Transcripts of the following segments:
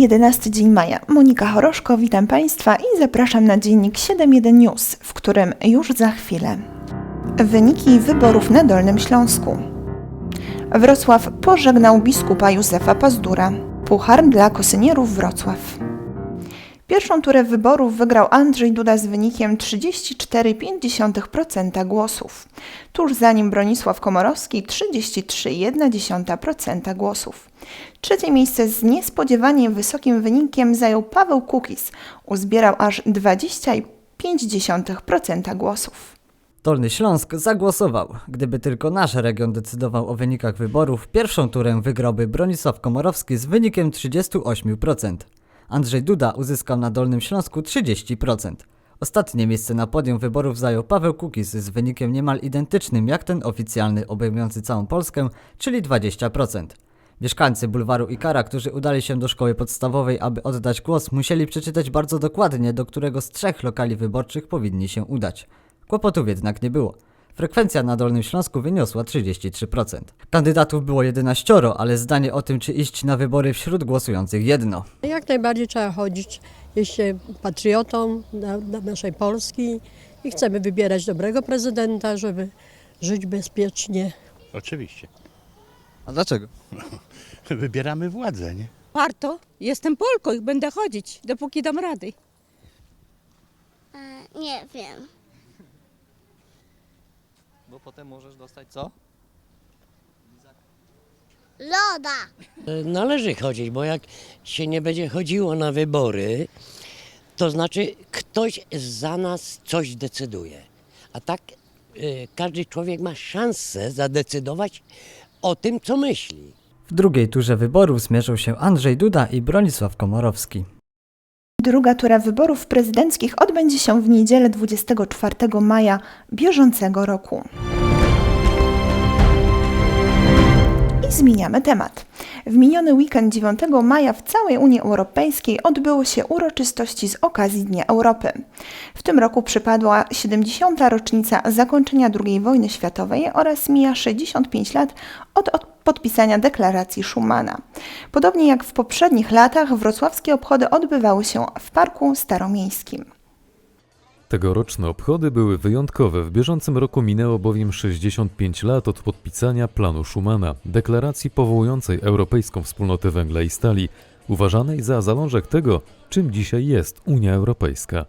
11 dzień maja. Monika Choroszko, witam Państwa i zapraszam na dziennik 7.1 News, w którym już za chwilę. Wyniki wyborów na Dolnym Śląsku. Wrocław pożegnał biskupa Józefa Pazdura. Puchar dla kosynierów Wrocław. Pierwszą turę wyborów wygrał Andrzej Duda z wynikiem 34,5% głosów. Tuż za nim Bronisław Komorowski 33,1% głosów. Trzecie miejsce z niespodziewanie wysokim wynikiem zajął Paweł Kukis. Uzbierał aż 20,5% głosów. Dolny Śląsk zagłosował. Gdyby tylko nasz region decydował o wynikach wyborów, pierwszą turę wygrałby Bronisław Komorowski z wynikiem 38%. Andrzej Duda uzyskał na Dolnym Śląsku 30%. Ostatnie miejsce na podium wyborów zajął Paweł Kukiz z wynikiem niemal identycznym jak ten oficjalny obejmujący całą Polskę, czyli 20%. Mieszkańcy bulwaru Ikara, którzy udali się do szkoły podstawowej, aby oddać głos, musieli przeczytać bardzo dokładnie, do którego z trzech lokali wyborczych powinni się udać. Kłopotów jednak nie było. Frekwencja na Dolnym Śląsku wyniosła 33%. Kandydatów było 11, ale zdanie o tym, czy iść na wybory wśród głosujących jedno. Jak najbardziej trzeba chodzić, jest się patriotą na, na naszej Polski i chcemy wybierać dobrego prezydenta, żeby żyć bezpiecznie. Oczywiście. A dlaczego? Wybieramy władzę, nie? Warto. Jestem Polką i będę chodzić, dopóki dam rady. E, Nie wiem. Bo potem możesz dostać co? Loda. Należy chodzić, bo jak się nie będzie chodziło na wybory, to znaczy ktoś za nas coś decyduje. A tak y, każdy człowiek ma szansę zadecydować o tym, co myśli. W drugiej turze wyborów zmierzą się Andrzej Duda i Bronisław Komorowski. Druga tura wyborów prezydenckich odbędzie się w niedzielę 24 maja bieżącego roku. Zmieniamy temat. W miniony weekend 9 maja w całej Unii Europejskiej odbyły się uroczystości z okazji Dnia Europy. W tym roku przypadła 70. rocznica zakończenia II wojny światowej oraz mija 65 lat od, od podpisania deklaracji Schumana. Podobnie jak w poprzednich latach, wrocławskie obchody odbywały się w Parku Staromiejskim. Tegoroczne obchody były wyjątkowe. W bieżącym roku minęło bowiem 65 lat od podpisania planu Schumana, deklaracji powołującej Europejską Wspólnotę Węgla i Stali, uważanej za zalążek tego, czym dzisiaj jest Unia Europejska.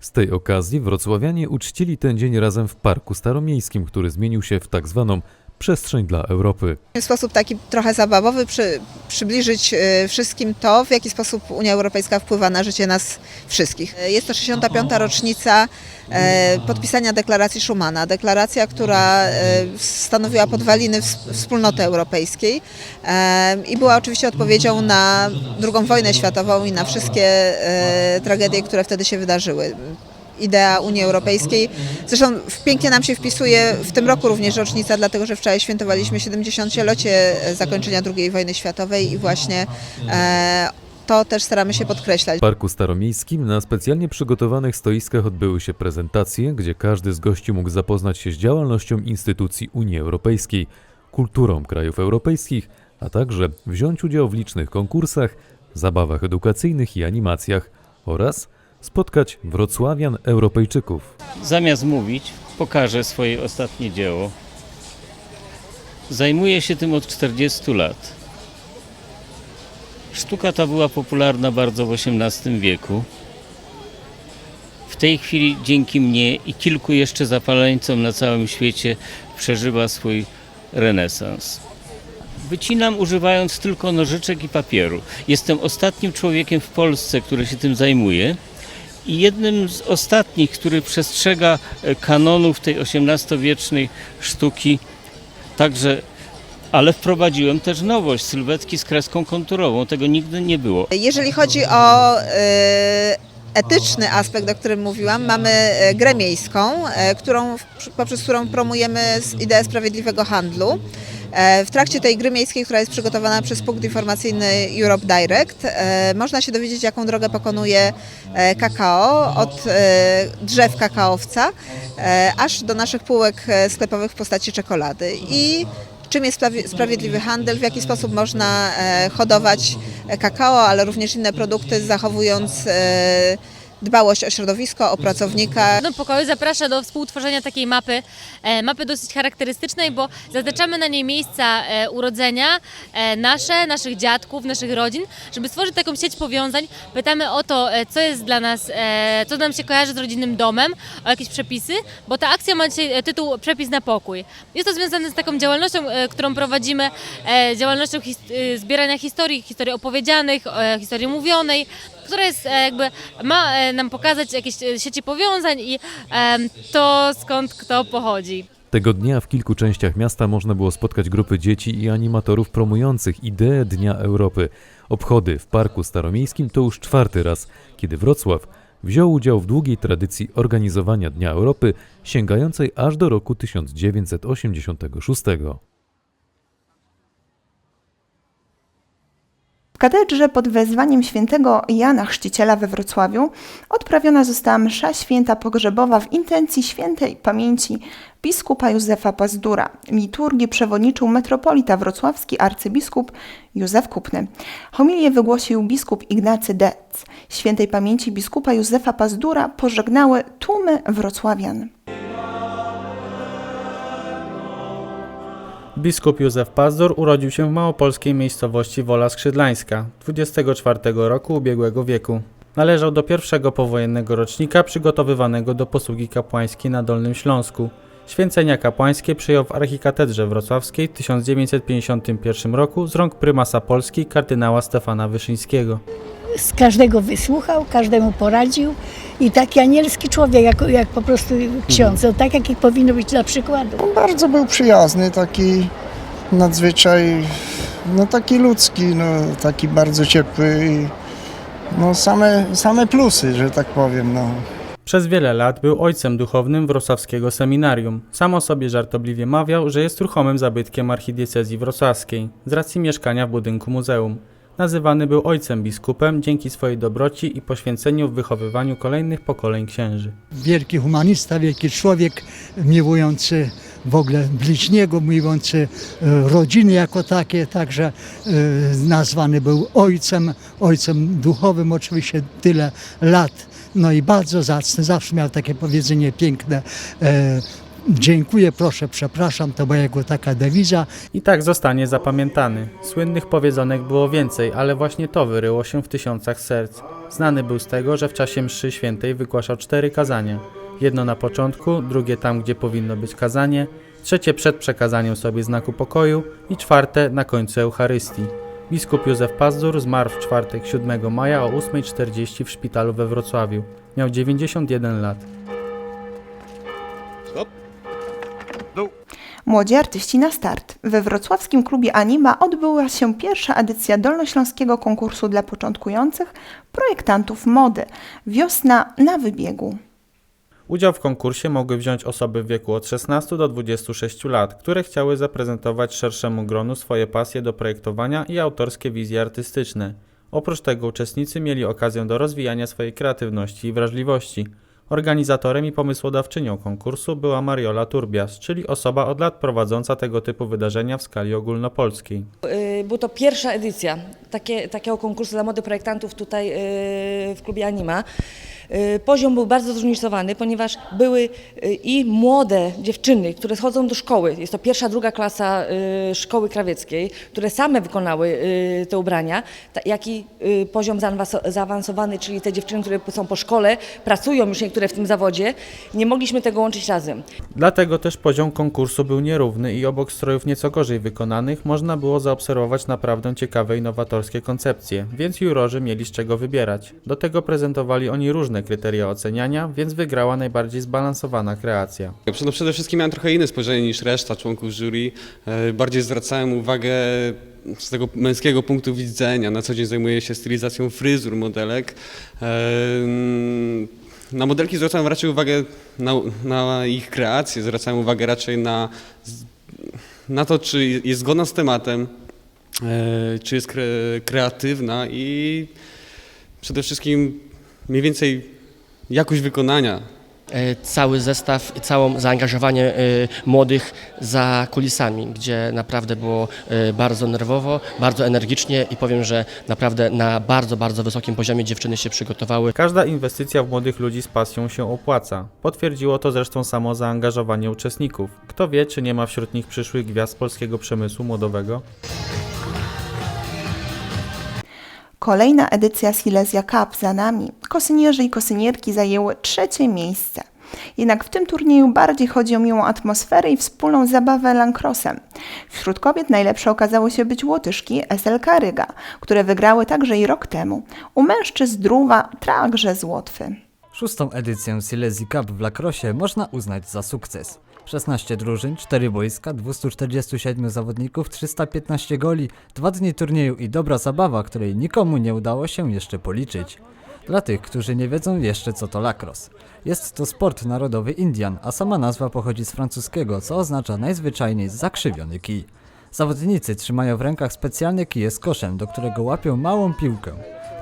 Z tej okazji wrocławianie uczcili ten dzień razem w Parku Staromiejskim, który zmienił się w tak zwaną przestrzeń dla Europy. w sposób taki trochę zabawowy przy, przybliżyć e, wszystkim to, w jaki sposób Unia Europejska wpływa na życie nas wszystkich. Jest to 65. rocznica e, podpisania deklaracji Schumana. Deklaracja, która e, stanowiła podwaliny ws- wspólnoty europejskiej e, i była oczywiście odpowiedzią na II wojnę światową i na wszystkie e, tragedie, które wtedy się wydarzyły idea Unii Europejskiej. Zresztą pięknie nam się wpisuje w tym roku również rocznica, dlatego że wczoraj świętowaliśmy 70-lecie zakończenia II wojny światowej i właśnie e, to też staramy się podkreślać. W Parku Staromiejskim na specjalnie przygotowanych stoiskach odbyły się prezentacje, gdzie każdy z gości mógł zapoznać się z działalnością instytucji Unii Europejskiej, kulturą krajów europejskich, a także wziąć udział w licznych konkursach, zabawach edukacyjnych i animacjach oraz spotkać wrocławian Europejczyków. Zamiast mówić, pokażę swoje ostatnie dzieło. Zajmuję się tym od 40 lat. Sztuka ta była popularna bardzo w XVIII wieku. W tej chwili dzięki mnie i kilku jeszcze zapaleńcom na całym świecie przeżywa swój renesans. Wycinam używając tylko nożyczek i papieru. Jestem ostatnim człowiekiem w Polsce, który się tym zajmuje i jednym z ostatnich, który przestrzega e, kanonów tej XVIII-wiecznej sztuki. Także, ale wprowadziłem też nowość, sylwetki z kreską konturową. Tego nigdy nie było. Jeżeli chodzi o e, etyczny aspekt, o którym mówiłam, mamy e, grę miejską, którą, poprzez którą promujemy ideę sprawiedliwego handlu. E, W trakcie tej gry miejskiej, która jest przygotowana przez punkt informacyjny Europe Direct, e, można się dowiedzieć, jaką drogę pokonuje e, kakao od drzew kakaowca aż do naszych półek sklepowych w postaci czekolady. I czym jest sprawi- sprawiedliwy handel, w jaki sposób można hodować kakao, ale również inne produkty, zachowując dbałość o środowisko, o pracownika. do pokoju zaprasza do współtworzenia takiej mapy, e, mapy dosyć charakterystycznej, bo zaznaczamy na niej miejsca e, urodzenia e, nasze, naszych dziadków, naszych rodzin, żeby stworzyć taką sieć powiązań. Pytamy o to, co jest dla nas, co nam się kojarzy z rodzinnym domem, o jakieś przepisy, bo ta akcja ma dzisiaj tytuł Przepis na pokój. Jest to związane z taką działalnością, którą prowadzimy, działalnością zbierania historii, historii opowiedzianych, historii mówionej, która jest e, jakby, ma e, nam pokazać jakieś e, sieci powiązań i to skąd kto pochodzi. Tego dnia w kilku częściach miasta można było spotkać grupy dzieci i animatorów promujących ideę Dnia Europy. Obchody w Parku Staromiejskim to już czwarty raz, kiedy Wrocław wziął udział w długiej tradycji organizowania Dnia Europy, sięgającej aż do roku 1986. W katedrze pod wezwaniem świętego Jana Chrzciciela we Wrocławiu odprawiona została msza święta pogrzebowa w intencji świętej pamięci biskupa Józefa Pazdura. Liturgię przewodniczył metropolita wrocławski arcybiskup Józef Kupny. Homilię wygłosił biskup Ignacy Dec. Świętej pamięci biskupa Józefa Pazdura pożegnały tłumy wrocławian. Biskup Józef Pazdur urodził się w małopolskiej miejscowości Wola Skrzydlańska 24 roku ubiegłego wieku. Należał do pierwszego powojennego rocznika przygotowywanego do posługi kapłańskiej na Dolnym Śląsku. Święcenia kapłańskie przyjął w archikatedrze wrocławskiej w 1951 roku z rąk prymasa Polski kardynała Stefana Wyszyńskiego. z każdego wysłuchał, każdemu poradził i taki anielski człowiek, jak, jak po prostu ksiądz, no, tak jak powinno być dla przykładu. Bardzo był przyjazny, taki nadzwyczaj, no taki ludzki, no taki bardzo ciepły i no same, same plusy, że tak powiem, no. Przez wiele lat był ojcem duchownym wrocławskiego seminarium. Sam o sobie żartobliwie mawiał, że jest ruchomym zabytkiem archidiecezji wrocławskiej, z racji mieszkania w budynku muzeum. Nazywany był ojcem biskupem dzięki swojej dobroci i poświęceniu w wychowywaniu kolejnych pokoleń księży. Wielki humanista, wielki człowiek, miłujący w ogóle bliźniego, miłujący e, rodziny jako takie, także e, nazwany był ojcem, ojcem duchowym oczywiście tyle lat. No i bardzo zacny, zawsze miał takie powiedzenie piękne, e, dziękuję, proszę, przepraszam, to była jego taka dewiza. I tak zostanie zapamiętany. Słynnych powiedzonek było więcej, ale właśnie to wyryło się w tysiącach serc. Znany był z tego, że w czasie mszy świętej wygłaszał cztery kazania. Jedno na początku, drugie tam, gdzie powinno być kazanie, trzecie przed przekazaniem sobie znaku pokoju i czwarte na końcu Eucharystii. Biskup Józef Pazdur zmarł w czwartek 7 maja o 8.40 w szpitalu we Wrocławiu. Miał 91 lat. Młodzi artyści na start. We wrocławskim klubie Anima odbyła się pierwsza edycja dolnośląskiego konkursu dla początkujących projektantów mody. Wiosna na wybiegu. Udział w konkursie mogły wziąć osoby w wieku od 16 do 26 lat, które chciały zaprezentować szerszemu gronu swoje pasje do projektowania i autorskie wizje artystyczne. Oprócz tego uczestnicy mieli okazję do rozwijania swojej kreatywności i wrażliwości. Organizatorem i pomysłodawczynią konkursu była Mariola Turbias, czyli osoba od lat prowadząca tego typu wydarzenia w skali ogólnopolskiej. Była to pierwsza edycja takie, takiego konkursu dla młodych projektantów tutaj yy, w klubie Anima. Yy, Poziom był bardzo zróżnicowany, ponieważ były yy, i młode dziewczyny, które schodzą do szkoły, jest to pierwsza, druga klasa yy, szkoły krawieckiej, które same wykonały te ubrania, jak i poziom zaawanso- zaawansowany, czyli te dziewczyny, które są po szkole, pracują już niektóre w tym zawodzie. Nie mogliśmy tego łączyć razem. Dlatego też poziom konkursu był nierówny i obok strojów nieco gorzej wykonanych można było zaobserwować naprawdę ciekawe i nowatorskie koncepcje, więc jurorzy mieli z czego wybierać. Do tego prezentowali oni różne kryteria oceniania, więc wygrała najbardziej zbalansowana kreacja. No przede wszystkim miałem trochę inne spojrzenie niż reszta członków jury. E, Bardziej zwracałem uwagę z tego męskiego punktu widzenia. Na co dzień zajmuję się stylizacją fryzur modelek. E, mm, Na modelki zwracałem raczej uwagę na, na ich kreację, zwracałem uwagę raczej na, na to, czy jest zgodna z tematem, e, czy jest kre, kreatywna i przede wszystkim mniej więcej jakość wykonania e, cały zestaw, i całe zaangażowanie e, młodych za kulisami, gdzie naprawdę było e, bardzo nerwowo, bardzo energicznie i powiem, że naprawdę na bardzo, bardzo wysokim poziomie dziewczyny się przygotowały. Każda inwestycja w młodych ludzi z pasją się opłaca. Potwierdziło to zresztą samo zaangażowanie uczestników. Kto wie, czy nie ma wśród nich przyszłych gwiazd polskiego przemysłu młodowego? Kolejna edycja Silesia Cup za nami. Kosynierzy i kosynierki zajęły trzecie miejsce. Jednak w tym turnieju bardziej chodzi o miłą atmosferę i wspólną zabawę lancrossem. Wśród kobiet najlepsze okazało się być Łotyszki SLK Ryga, które wygrały także i rok temu. U mężczyzn Druwa także z Łotwy. Szóstą edycję Silesii Cup w Lacrosse można uznać za sukces. 16 drużyn, 4 boiska, 247 zawodników, 315 goli, 2 dni turnieju i dobra zabawa, której nikomu nie udało się jeszcze policzyć. Dla tych, którzy nie wiedzą jeszcze co to lacrosse. Jest to sport narodowy Indian, a sama nazwa pochodzi z francuskiego, co oznacza najzwyczajniej zakrzywiony kij. Zawodnicy trzymają w rękach specjalne kije z koszem, do którego łapią małą piłkę.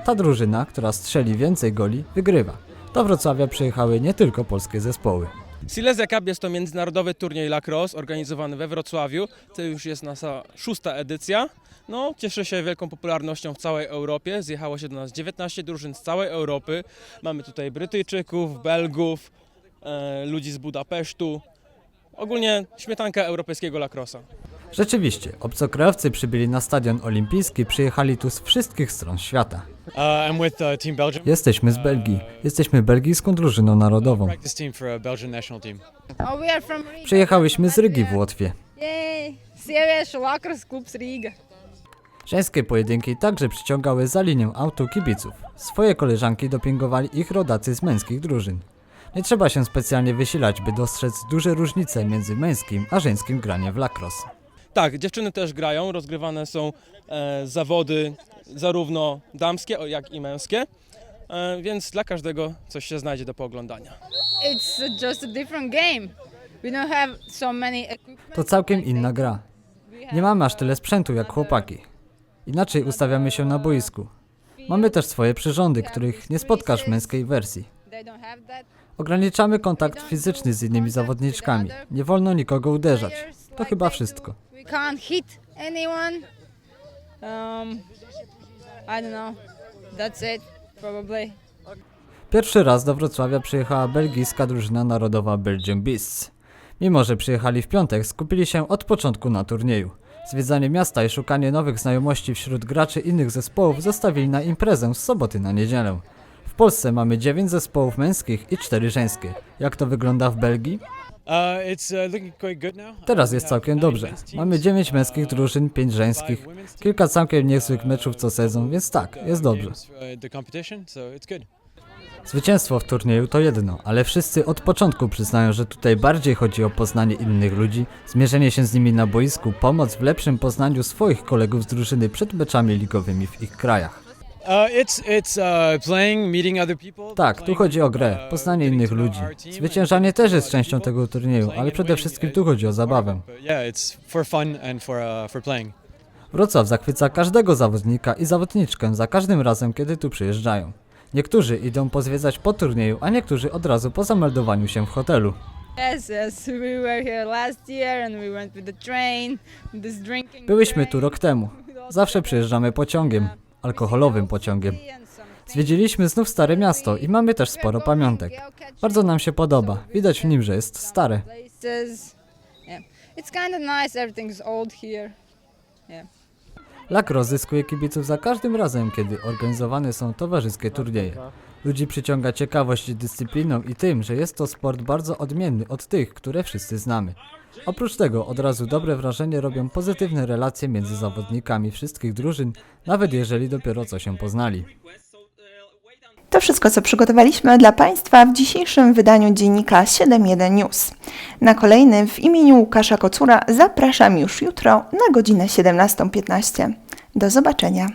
Ta drużyna, która strzeli więcej goli, wygrywa. Do Wrocławia przyjechały nie tylko polskie zespoły. Silesia Cup jest to międzynarodowy turniej lacrosse organizowany we Wrocławiu. To już jest nasza szósta edycja. No, cieszy się wielką popularnością w całej Europie. Zjechało się do nas 19 drużyn z całej Europy. Mamy tutaj Brytyjczyków, Belgów, e, ludzi z Budapesztu. Ogólnie śmietanka europejskiego lacrossa. Rzeczywiście, obcokrajowcy przybyli na stadion olimpijski, przyjechali tu z wszystkich stron świata. Uh, uh. Jesteśmy z Belgii. Jesteśmy belgijską drużyną narodową. Oh. Przyjechałyśmy z Rygi w Łotwie. Żeńskie pojedynki także przyciągały za linię autu kibiców. Swoje koleżanki dopingowali ich rodacy z męskich drużyn. Nie trzeba się specjalnie wysilać, by dostrzec duże różnice między męskim a żeńskim graniem w lacrosse. Tak, dziewczyny też grają. Rozgrywane są e, zawody zarówno damskie, jak i męskie. E, więc dla każdego coś się znajdzie do pooglądania. It's just a different game. We don't have so many equipment. To całkiem inna gra. Nie mamy aż tyle sprzętu jak chłopaki. Inaczej ustawiamy się na boisku. Mamy też swoje przyrządy, których nie spotkasz w męskiej wersji. They don't have that. Ograniczamy kontakt fizyczny z innymi zawodniczkami. Nie wolno nikogo uderzać. To chyba wszystko. We can't hit anyone. Um, I don't know. That's it, probably. Pierwszy raz do Wrocławia przyjechała belgijska drużyna narodowa Belgium Beasts. Mimo, że przyjechali w piątek, skupili się od początku na turnieju. Zwiedzanie miasta i szukanie nowych znajomości wśród graczy innych zespołów zostawili na imprezę z soboty na niedzielę. W Polsce mamy 9 zespołów męskich i 4 żeńskie. Jak to wygląda w Belgii? Uh. Teraz jest całkiem dobrze. Mamy 9 męskich drużyn, 5 żeńskich, kilka całkiem niezłych meczów co sezon, więc tak, jest dobrze. Uh. Zwycięstwo w turnieju to jedno, ale wszyscy od początku przyznają, że tutaj bardziej chodzi o poznanie innych ludzi, zmierzenie się z nimi na boisku, pomoc w lepszym poznaniu swoich kolegów z drużyny przed meczami ligowymi w ich krajach. It's it's playing, meeting other people. Tak, tu chodzi o grę, poznanie innych ludzi. Zwyciężanie też jest częścią tego turnieju, ale przede wszystkim tu chodzi o zabawę. But yeah, it's for fun and for uh, for playing. Wrocław zachwyca każdego zawodnika i zawodniczkę za każdym razem, kiedy tu przyjeżdżają. Niektórzy idą pozwiedzać po turnieju, a niektórzy od razu po zameldowaniu się w hotelu. Yes, yes. We were here last year and we went with the train. This drinking. Byliśmy tu rok temu. Zawsze przyjeżdżamy pociągiem, alkoholowym pociągiem. Zwiedziliśmy znów Stare Miasto i mamy też sporo pamiątek. Bardzo nam się podoba. Widać w nim, że jest stare. places. Yeah, it's kind of nice. Everything's old here. Yeah. Lak rozzyskuje kibiców za każdym razem, kiedy organizowane są towarzyskie turnieje. Ludzi przyciąga ciekawość dyscypliną i tym, że jest to sport bardzo odmienny od tych, które wszyscy znamy. Oprócz tego od razu dobre wrażenie robią pozytywne relacje między zawodnikami wszystkich drużyn, nawet jeżeli dopiero co się poznali. To wszystko, co przygotowaliśmy dla Państwa w dzisiejszym wydaniu dziennika 7.1 News. Na kolejny w imieniu Łukasza Kocura zapraszam już jutro na godzinę 17.15. Do zobaczenia.